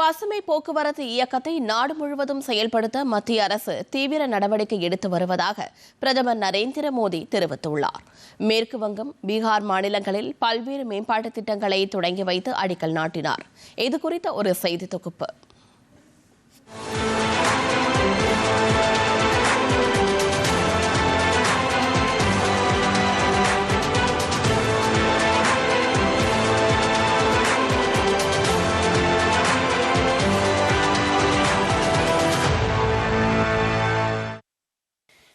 பசுமை போக்குவரத்து இயக்கத்தை நாடு முழுவதும் செயல்படுத்த மத்திய அரசு தீவிர நடவடிக்கை எடுத்து வருவதாக பிரதமர் நரேந்திர மோடி தெரிவித்துள்ளார். மேற்கு வங்கம் பீகார் மாநிலங்களில் பல்வேறு மேம்பாட்டுத் திட்டங்களை தொடங்கி வைத்து அடிக்கல் நாட்டினார். இது குறித்த ஒரு செய்தி தொகுப்பு.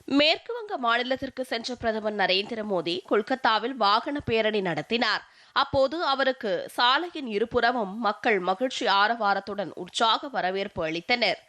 மேற்கு வங்க மாநிலத்திற்கு சென்ற பிரதமர் நரேந்திர மோடி கொல்கத்தாவில் வாகன பேரணி நடத்தினார். அப்போது அவருக்கு சாலையின் இருபுறமும் மக்கள் மகிழ்ச்சி ஆரவாரத்துடன் உற்சாக வரவேற்பு அளித்தனர்.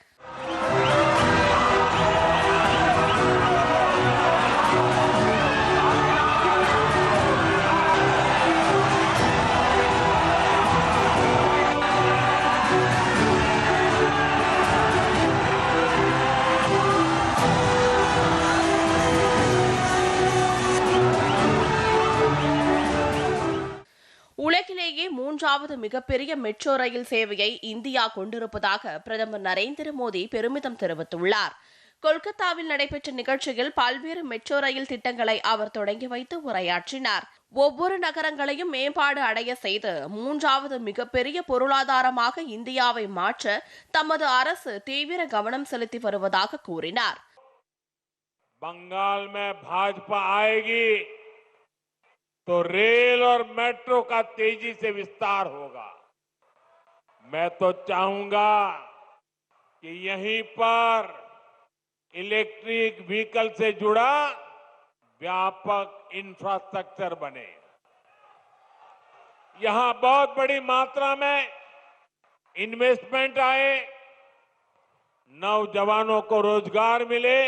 உலகிலேயே மூன்றாவது மிகப்பெரிய மெட்ரோ ரயில் சேவையை இந்தியா கொண்டிருப்பதாக பிரதமர் நரேந்திர மோடி பெருமிதம் தெரிவித்துள்ளார். கொல்கத்தாவில் நடைபெற்ற நிகழ்ச்சியில் பல்வேறு மெட்ரோ ரயில் திட்டங்களை அவர் தொடங்கி வைத்து உரையாற்றினார். ஒவ்வொரு நகரங்களையும் மேம்பாடு அடைய செய்து மூன்றாவது மிகப்பெரிய பொருளாதாரமாக இந்தியாவை மாற்ற தமது அரசு தீவிர கவனம் செலுத்தி வருவதாக கூறினார். பங்கால் तो रेल और मेट्रो का तेज़ी से विस्तार होगा। मैं तो चाहूँगा कि यहीं पर इलेक्ट्रिक व्हीकल से जुड़ा व्यापक इंफ्रास्ट्रक्चर बने। यहाँ बहुत बड़ी मात्रा में इन्वेस्टमेंट आए, नौजवानों को रोज़गार मिले।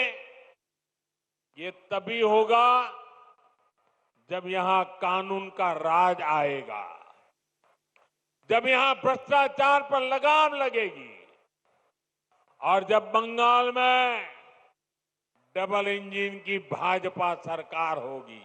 ये तभी होगा जब यहां कानून का राज आएगा जब यहां भ्रष्टाचार पर लगाम लगेगी और जब बंगाल में डबल इंजन की भाजपा सरकार होगी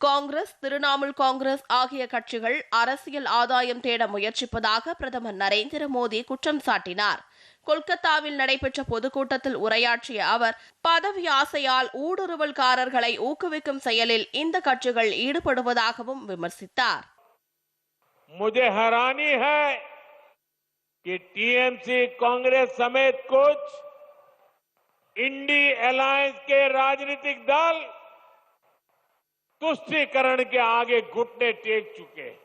காங்கிரஸ் திரிணாமுல் காங்கிரஸ் ஆகிய கட்சிகள் அரசியல் ஆதாயம் தேட முயற்சிப்பதாக பிரதமர் நரேந்திர மோடி குற்றம் சாட்டினார் கொல்கத்தாவில் நடைபெற்ற பொதுக்கூட்டத்தில் உரையாற்றிய அவர் பதவி ஆசையால் ஊடுருவல்காரர்களை ஊக்குவிக்கும் செயலில் இந்த கட்சிகள் ஈடுபடுவதாகவும் விமர்சித்தார் मुझे हैरानी है कि टीएमसी कांग्रेस समेत कुछ इंडी अलायंस के राजनीतिक दल तुष्टीकरण के आगे घुटने टेक चुके हैं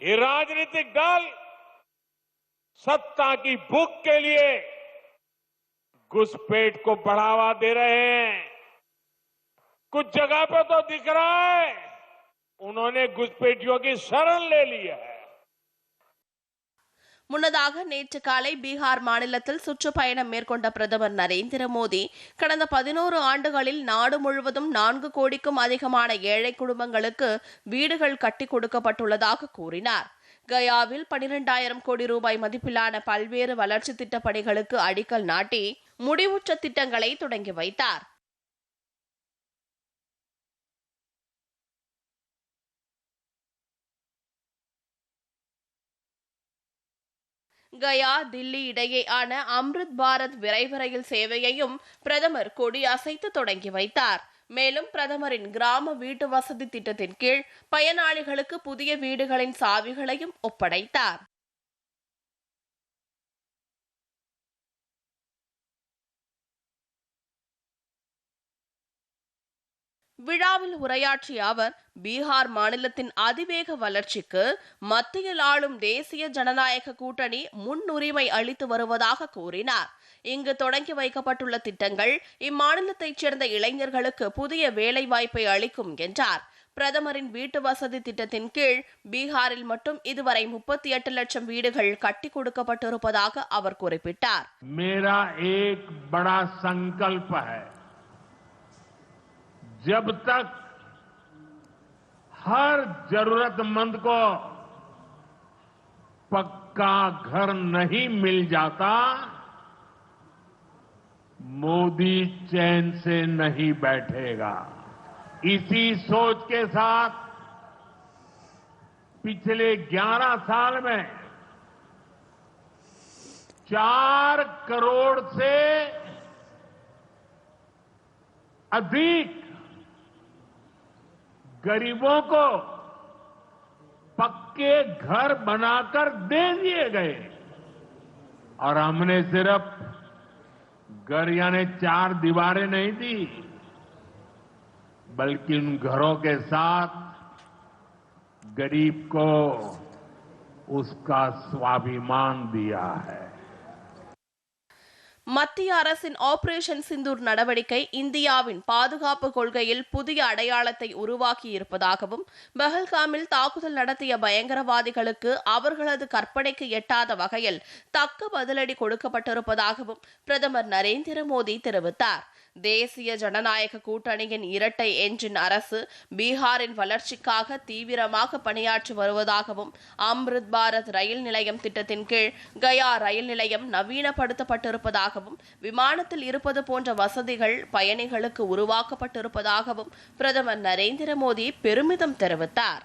ये राजनीतिक दल सत्ता की भूख के लिए घुसपैठ को बढ़ावा दे रहे हैं कुछ जगह पर तो दिख रहा है उन्होंने घुसपैठियों की शरण ले ली है முன்னதாக நேற்று காலை பீகார் மாநிலத்தில் சுற்றுப்பயணம் மேற்கொண்ட பிரதமர் நரேந்திர மோடி கடந்த பதினோரு ஆண்டுகளில் நாடு முழுவதும் நான்கு கோடிக்கும் அதிகமான ஏழை குடும்பங்களுக்கு வீடுகள் கட்டிக் கொடுக்கப்பட்டுள்ளதாக கூறினார் கயாவில் பனிரெண்டாயிரம் கோடி ரூபாய் மதிப்பிலான பல்வேறு வளர்ச்சி திட்ட பணிகளுக்கு அடிக்கல் நாட்டி முடிவுற்ற திட்டங்களை தொடங்கி வைத்தார். கயா தில்லி இடையேயான அம்ருத் பாரத் விரைவு ரயில் சேவையையும் பிரதமர் கொடி அசைத்து தொடங்கி வைத்தார். மேலும் பிரதமரின் கிராம வீட்டு வசதி திட்டத்தின் கீழ் பயனாளிகளுக்கு புதிய வீடுகளின் சாவிகளையும் ஒப்படைத்தார். விழாவில் உரையாற்றிய அவர் பீகார் மாநிலத்தின் அதிவேக வளர்ச்சிக்கு மத்தியில் ஆளும் தேசிய ஜனநாயக கூட்டணி முன்னுரிமை அளித்து வருவதாக கூறினார். இங்கு தொடங்கி வைக்கப்பட்டுள்ள திட்டங்கள் இம்மாநிலத்தைச் சேர்ந்த இளைஞர்களுக்கு புதிய வேலைவாய்ப்பை அளிக்கும் என்றார். பிரதமரின் வீட்டு வசதி திட்டத்தின் கீழ் பீகாரில் மட்டும் இதுவரை முப்பத்தி எட்டு லட்சம் வீடுகள் கட்டி கொடுக்கப்பட்டிருப்பதாக அவர் குறிப்பிட்டார். जब तक हर जरूरतमंद को पक्का घर नहीं मिल जाता, मोदी चैन से नहीं बैठेगा। इसी सोच के साथ पिछले 11 साल में चार करोड़ से अधिक गरीबों को पक्के घर बनाकर दे दिए गए। और हमने सिर्फ़ घर यानी चार दीवारें नहीं दी, बल्कि उन घरों के साथ गरीब को उसका स्वाभिमान दिया है। மத்திய அரசின் ஆபரேஷன் சிந்தூர் நடவடிக்கை இந்தியாவின் பாதுகாப்பு கொள்கையில் புதிய அடையாளத்தை உருவாக்கி இருப்பதாகவும் பஹல்காமில் தாக்குதல் நடத்திய பயங்கரவாதிகளுக்கு அவர்களது கற்பனைக்கு எட்டாத வகையில் தக்க பதிலடி கொடுக்கப்பட்டிருப்பதாகவும் பிரதமர் நரேந்திர மோடி தெரிவித்தார். தேசிய ஜனநாயக கூட்டணியின் இரட்டை என்ஜின் அரசு பீகாரின் வளர்ச்சிக்காக தீவிரமாக பணியாற்றி வருவதாகவும் அம்ருத் பாரத் ரயில் நிலையம் திட்டத்தின் கீழ் கயா ரயில் நிலையம் நவீனப்படுத்தப்பட்டிருப்பதாகவும் விமானத்தில் இருப்பது போன்ற வசதிகள் பயணிகளுக்கு உருவாக்கப்பட்டிருப்பதாகவும் பிரதமர் நரேந்திர மோடி பெருமிதம் தெரிவித்தார்.